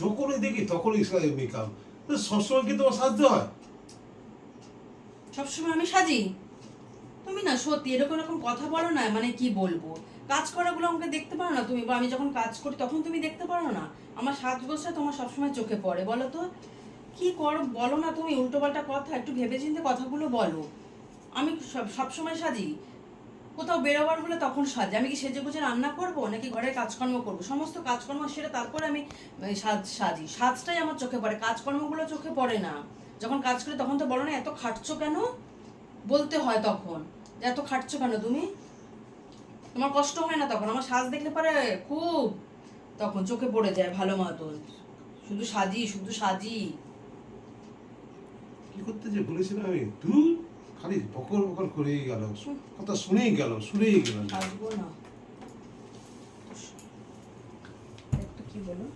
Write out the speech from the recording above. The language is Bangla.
যখনই দেখি, তখনই মেকআপ সবসময় কি তোমার সাহায্য হয়? সবসময় আমি সাজি? তুমি না, সত্যি, এরকম এরকম কথা বলো না মানে কি বলব? কাজ করাগুলো আমাকে দেখতে পারো না তুমি, বা আমি যখন কাজ করি তখন তুমি দেখতে পারো না? আমার সাজগোজটা তোমার সবসময় চোখে পড়ে, বলো তো? কি করো বলো না তুমি, উল্টোপাল্টা কথা, একটু ভেবেচিন্তে কথাগুলো বলো। আমি সব, সবসময় সাজি। কোথাও বেরোবার হলে তখন সাজি। আমি কি সেজে গুজে রান্না করব নাকি ঘরের কাজকর্ম করব? সমস্ত কাজকর্ম সেরে তারপরে আমি সাজ, সাজি। সাজটাই আমার চোখে পড়ে, কাজকর্মগুলো চোখে পড়ে না। যখন কাজ করি তখন তো বলো না, এত খাটছো কেন? বলতে হয় তখন এত খাটছো কেন তুমি? তোমার কষ্ট হয় না তখন? আমার সাজ দেখলে পারে খুব তখন চোখে পড়ে যায় ভালো মতন। শুধু সাজি শুধু সাজি। কি করতে যে বলেছিলাম আমি? তুই খালি বকর বকর করেই গেল কথা শুনেই গেল শুনেই গেল। না। কি বলো?